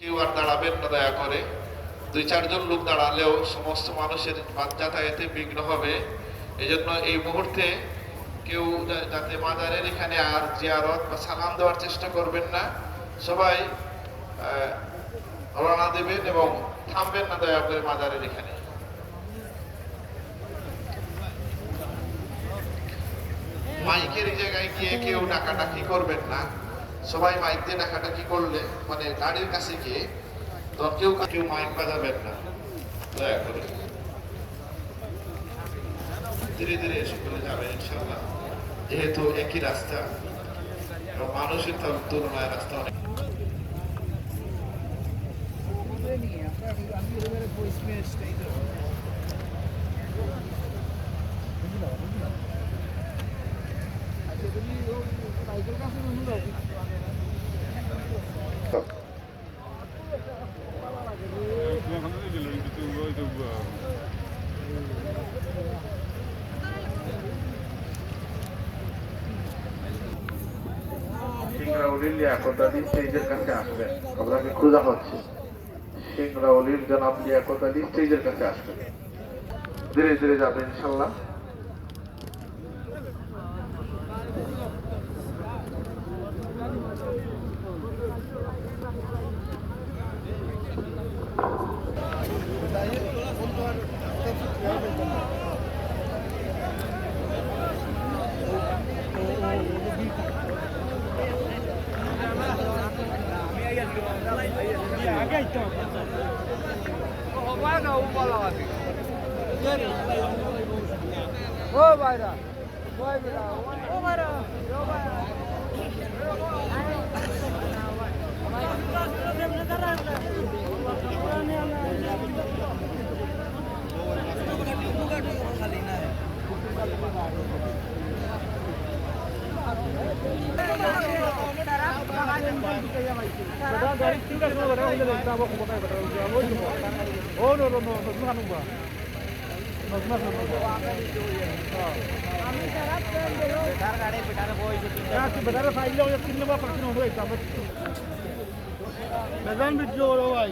কেউ আর দাঁড়াবেন না, দয়া করে। দুই, চারজন লোক দাঁড়ালেও সমস্ত মানুষের যাতায়াতে বিঘ্ন হবে। এজন্য এই মুহূর্তে কেউ যাতে মাজারের এখানে আর জিয়ারত বা সালাম দেওয়ার চেষ্টা করবেন না, সবাই রওনা দেবেন এবং থামবেন না, দয়া করে মাজারের এখানে। মাইকের জায়গায় গিয়ে কেউ ডাকাডাকি করবেন না। সবাই মাইক দিয়ে ডাকাডাকি করলে? মানে গাড়ির কাছে গিয়ে তো কেউ কেউ মাইক বাজাবেন না। দয়া করে। ধীরে ধীরে এসে করে যাবেন ইনশাল্লাহ যেহেতু একই রাস্তা মানুষের তুল- তুলনায় রাস্তা অনেক সিংরাউলির লিয়াকতালি স্টেজের কাছে আসবেন আপনাকে খোঁজা হচ্ছে সিংরাউলির জনাব লিয়াকতালি স্টেজের কাছে আসবেন ধীরে ধীরে যাবেন ইনশাল্লাহ ও বেটা ও ভাইরা ও ভাইরা বেটারে ফাইলে ওই তিন নম্বর পাঁচ নম্বর এটা আমরা বেজান ভিডিও ওরা ভাই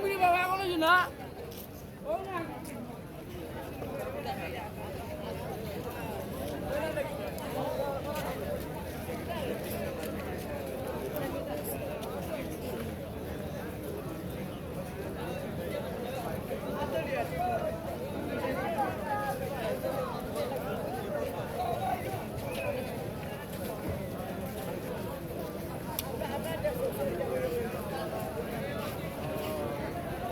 moet je wel gaan, want je na.